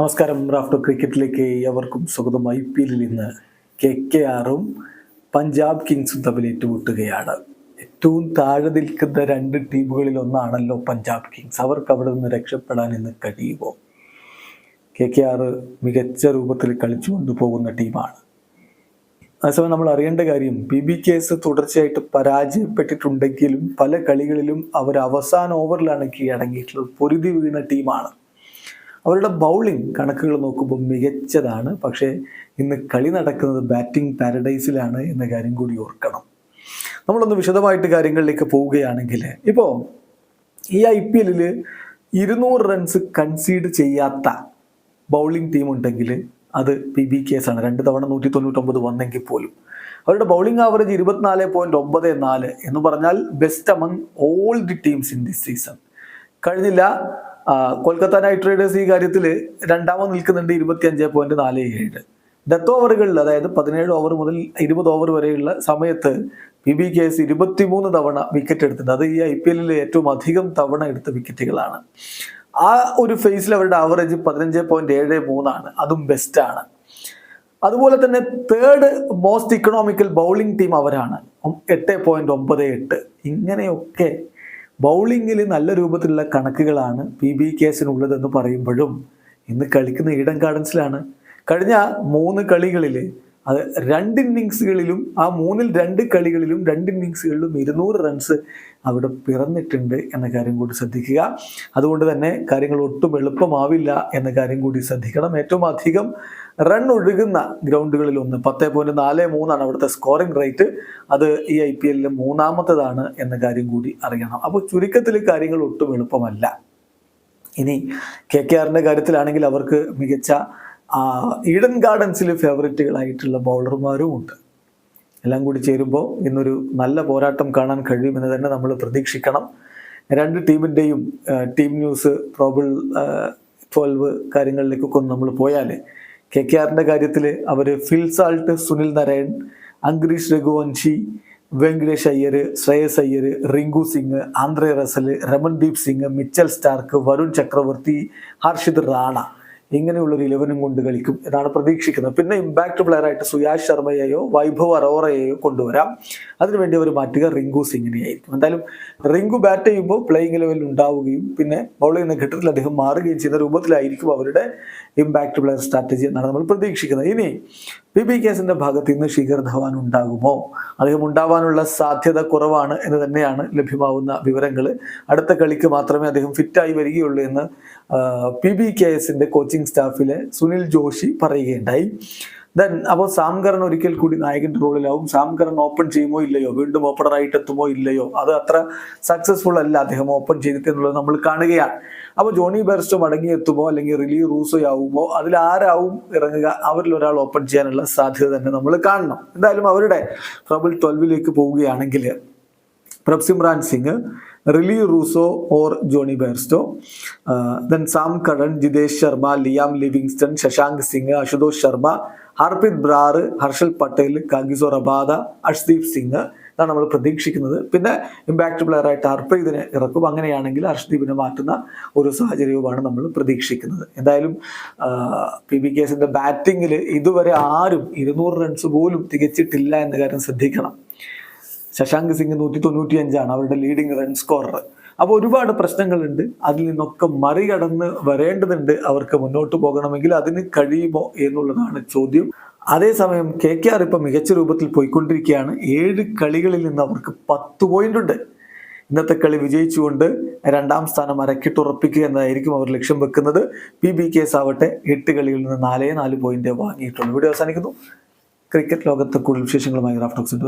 നമസ്കാരം. റാഫ്റ്റർ ക്രിക്കറ്റിലേക്ക് എവർക്കും സ്വാഗതം. I P എല്ലിൽ ഇന്ന് കെ കെ ആറും പഞ്ചാബ് കിങ്സും തമ്മിൽ ഏറ്റുമുട്ടുകയാണ്. ഏറ്റവും താഴെ നിൽക്കുന്ന രണ്ട് ടീമുകളിൽ ഒന്നാണല്ലോ പഞ്ചാബ് കിങ്സ്. അവർക്ക് അവിടെ നിന്ന് രക്ഷപ്പെടാൻ ഇന്ന് കഴിയുമോ? കെ കെ ആർ മികച്ച രൂപത്തിൽ കളിച്ചു കൊണ്ടുപോകുന്ന ടീമാണ്. അതേസമയം നമ്മൾ അറിയേണ്ട കാര്യം ബി ബി കേസ് തുടർച്ചയായിട്ട് പരാജയപ്പെട്ടിട്ടുണ്ടെങ്കിലും പല കളികളിലും അവർ അവസാന ഓവറിലാണ് കീഴടങ്ങിയിട്ടുള്ളത്. പൊരുതി വീണ ടീമാണ്. അവരുടെ ബൗളിംഗ് കണക്കുകൾ നോക്കുമ്പോൾ മികച്ചതാണ്. പക്ഷേ ഇന്ന് കളി നടക്കുന്നത് ബാറ്റിംഗ് പാരഡൈസിലാണ് എന്ന കാര്യം കൂടി ഓർക്കണം. നമ്മളൊന്ന് വിശദമായിട്ട് കാര്യങ്ങളിലേക്ക് പോവുകയാണെങ്കിൽ ഇപ്പോൾ ഈ ഐ പി എല്ലിൽ ഇരുന്നൂറ് റൺസ് കൺസീഡ് ചെയ്യാത്ത ബൗളിംഗ് ടീം ഉണ്ടെങ്കിൽ അത് പി ബി കേസ് ആണ്. രണ്ട് തവണ നൂറ്റി തൊണ്ണൂറ്റൊമ്പത് വന്നെങ്കിൽ പോലും. അവരുടെ ബൗളിംഗ് ആവറേജ് ഇരുപത്തിനാല് പോയിന്റ് ഒമ്പത് നാല് എന്ന് പറഞ്ഞാൽ best among all the teams in this season കഴിഞ്ഞില്ല കൊൽക്കത്ത നൈറ്റ് റൈഡേഴ്സ് ഈ കാര്യത്തിൽ രണ്ടാമത് നിൽക്കുന്നുണ്ട് ഇരുപത്തി അഞ്ച് പോയിന്റ് നാല് ഏഴ്. ഡെത്ത് ഓവറുകളിൽ അതായത് പതിനേഴ് ഓവർ മുതൽ ഇരുപത് ഓവർ വരെയുള്ള സമയത്ത് പി ബി കെ എസ് ഇരുപത്തിമൂന്ന് തവണ വിക്കറ്റ് എടുത്തിട്ടുണ്ട്. അത് ഈ ഐ പി എല്ലിൽ ഏറ്റവും അധികം തവണ എടുത്ത വിക്കറ്റുകളാണ് ആ ഒരു ഫേസിൽ അവരുടെ ആവറേജ് പതിനഞ്ച് പോയിന്റ് ഏഴ് മൂന്നാണ്. അതും ബെസ്റ്റാണ് അതുപോലെ തന്നെ third most economical bowling team അവരാണ്. എട്ട് പോയിന്റ് ഒമ്പത് എട്ട്. ഇങ്ങനെയൊക്കെ ബൗളിങ്ങിൽ നല്ല രൂപത്തിലുള്ള കണക്കുകളാണ് പി ബി കേസിനുള്ളതെന്ന് പറയുമ്പോഴും ഇന്ന് കളിക്കുന്ന ഈഡൻ ഗാർഡൻസിലാണ്. കഴിഞ്ഞ മൂന്ന് കളികളിൽ അത് രണ്ട് ഇന്നിങ്സുകളിലും ആ മൂന്നിൽ രണ്ട് കളികളിലും രണ്ട് ഇന്നിങ്സുകളിലും ഇരുന്നൂറ് റൺസ് അവിടെ പിറന്നിട്ടുണ്ട് എന്ന കാര്യം കൂടി ശ്രദ്ധിക്കുക. അതുകൊണ്ട് തന്നെ കാര്യങ്ങൾ ഒട്ടും എളുപ്പമാവില്ല എന്ന കാര്യം കൂടി ശ്രദ്ധിക്കണം. ഏറ്റവും അധികം റൺ ഒഴുകുന്ന ഗ്രൗണ്ടുകളിൽ ഒന്ന്. പത്ത് പോയിന്റ് നാല് മൂന്നാണ് അവിടുത്തെ സ്കോറിംഗ് റേറ്റ് അത് ഈ ഐ പി എല്ലിൽ മൂന്നാമത്തേതാണ് എന്ന കാര്യം കൂടി അറിയണം. അപ്പോൾ ചുരുക്കത്തിൽ കാര്യങ്ങൾ ഒട്ടും എളുപ്പമല്ല. ഇനി കെ കെ ആറിന്റെ കാര്യത്തിലാണെങ്കിൽ അവർക്ക് മികച്ച ഈഡൻ ഗാർഡൻസിൽ ഫേവറേറ്റുകളായിട്ടുള്ള ബൗളർമാരും ഉണ്ട്. എല്ലാം കൂടി ചേരുമ്പോൾ ഇന്നൊരു നല്ല പോരാട്ടം കാണാൻ കഴിയുമെന്ന് തന്നെ നമ്മൾ പ്രതീക്ഷിക്കണം. രണ്ട് ടീമിന്റെയും ടീം ന്യൂസ് പ്രോബിൾ ട്വൽവ് കാര്യങ്ങളിലേക്കൊക്കെ നമ്മൾ പോയാൽ കെ കെ ആറിന്റെ കാര്യത്തിൽ അവർ Phil Salt Sunil Narayan Angkrish Raghuvanshi Venkatesh Iyer Shreyas Iyer Rinku Singh Andre Russell Ramandeep Singh Mitchell Starc Varun Chakravarthy Harshit Rana. ഇങ്ങനെയുള്ളൊരു ഇലവനും കൊണ്ട് കളിക്കും എന്നാണ് പ്രതീക്ഷിക്കുന്നത്. പിന്നെ ഇമ്പാക്ട് പ്ലെയർ ആയിട്ട് സുയാഷ് ശർമ്മയെയോ വൈഭവ് അറോറയെയോ കൊണ്ടുവരാം. അതിനുവേണ്ടി അവർ മാറ്റുക റിങ്കു സിംഗിനെയായിരിക്കും. എന്തായാലും റിങ്കു ബാറ്റ് ചെയ്യുമ്പോൾ പ്ലേയിങ് ലെവലിൽ ഉണ്ടാവുകയും പിന്നെ ബൗളിംഗ് ചെയ്യുന്ന ഘട്ടത്തിൽ അദ്ദേഹം മാറുകയും ചെയ്യുന്ന രൂപത്തിലായിരിക്കും അവരുടെ ഇമ്പാക്ട് പ്ലെയർ സ്ട്രാറ്റജി എന്നാണ് നമ്മൾ പ്രതീക്ഷിക്കുന്നത്. ഇനി പി ബി കേസിന്റെ ഭാഗത്ത് ഇന്ന് ശിഖർ ധവാൻ ഉണ്ടാകുമോ? അദ്ദേഹം ഉണ്ടാവാനുള്ള സാധ്യത കുറവാണ് എന്ന് തന്നെയാണ് ലഭ്യമാവുന്ന വിവരങ്ങൾ അടുത്ത കളിക്ക് മാത്രമേ അദ്ദേഹം ഫിറ്റായി വരികയുള്ളൂ എന്ന് പി ബി കെ എസിന്റെ കോച്ചിങ് സ്റ്റാഫിലെ സുനിൽ ജോഷി പറയുകയുണ്ടായി. ദെൻ അപ്പോൾ സാംകരൻ ഒരിക്കൽ കൂടി നായകന്റെ റോളിലാവും. സാംകരൻ ഓപ്പൺ ചെയ്യുമോ ഇല്ലയോ? വീണ്ടും ഓപ്പണറായിട്ട് എത്തുമോ ഇല്ലയോ? അത് അത്ര സക്സസ്ഫുൾ അല്ല അദ്ദേഹം ഓപ്പൺ ചെയ്തിട്ട് നമ്മൾ കാണുകയാണ്. അപ്പോൾ ജോണി ബെർസ്റ്റോ മടങ്ങിയെത്തുമോ? അല്ലെങ്കിൽ റിലി റൂസോ ആവുമോ അതിൽ ആരാവും ഇറങ്ങുക? അവരിൽ ഒരാൾ ഓപ്പൺ ചെയ്യാനുള്ള സാധ്യത തന്നെ നമ്മൾ കാണണം. എന്തായാലും അവരുടെ ട്രബിൾ ട്വൽവിലേക്ക് പോവുകയാണെങ്കിൽ Prabhsimran Singh Rilee Rossouw or Jonny Bairstow. Then Sam Curran Jitesh Sharma Liam Livingstone Shashank Singh Ashutosh Sharma Harpreet Brar Harshal Patel Kagiso Rabada Arshdeep Singh ഇതാണ് നമ്മൾ പ്രതീക്ഷിക്കുന്നത്. പിന്നെ ഇമ്പാക്ട് പ്ലെയർ ആയിട്ട് ഹർപ്രീതിനെ ഇറക്കും. അങ്ങനെയാണെങ്കിൽ ഹർഷ്ദീപിനെ മാറ്റുന്ന ഒരു സാഹചര്യവുമാണ് നമ്മൾ പ്രതീക്ഷിക്കുന്നത്. എന്തായാലും പി ബി കേസിന്റെ ബാറ്റിങ്ങിൽ ഇതുവരെ ആരും ഇരുന്നൂറ് റൺസ് പോലും തികച്ചിട്ടില്ല എന്ന കാര്യം ശ്രദ്ധിക്കണം. ശശാങ്ക് സിംഗ് നൂറ്റി തൊണ്ണൂറ്റി അഞ്ചാണ് അവരുടെ ലീഡിംഗ് റൺ സ്കോറർ അപ്പോൾ ഒരുപാട് പ്രശ്നങ്ങളുണ്ട്. അതിൽ നിന്നൊക്കെ മറികടന്ന് വരേണ്ടതുണ്ട്. അവർക്ക് മുന്നോട്ട് പോകണമെങ്കിൽ അതിന് കഴിയുമോ എന്നുള്ളതാണ് ചോദ്യം. അതേസമയം കെ കെ ആർ ഇപ്പം മികച്ച രൂപത്തിൽ പോയിക്കൊണ്ടിരിക്കുകയാണ്. ഏഴ് കളികളിൽ നിന്ന് അവർക്ക് പത്ത് പോയിന്റ് ഉണ്ട്. ഇന്നത്തെ കളി വിജയിച്ചുകൊണ്ട് രണ്ടാം സ്ഥാനം അരക്കിട്ടുറപ്പിക്കുക എന്നതായിരിക്കും അവർ ലക്ഷ്യം വെക്കുന്നത്. പി ബി കേസ് ആവട്ടെ എട്ട് കളികളിൽ നിന്ന് നാലേ നാല് പോയിന്റ് വാങ്ങിയിട്ടുണ്ട്. വീഡിയോ അവസാനിക്കുന്നു. ക്രിക്കറ്റ് ലോകത്തെ കൂടുതൽ വിശേഷങ്ങളുമായി റാഫ്റ്റോക്സിന്റെ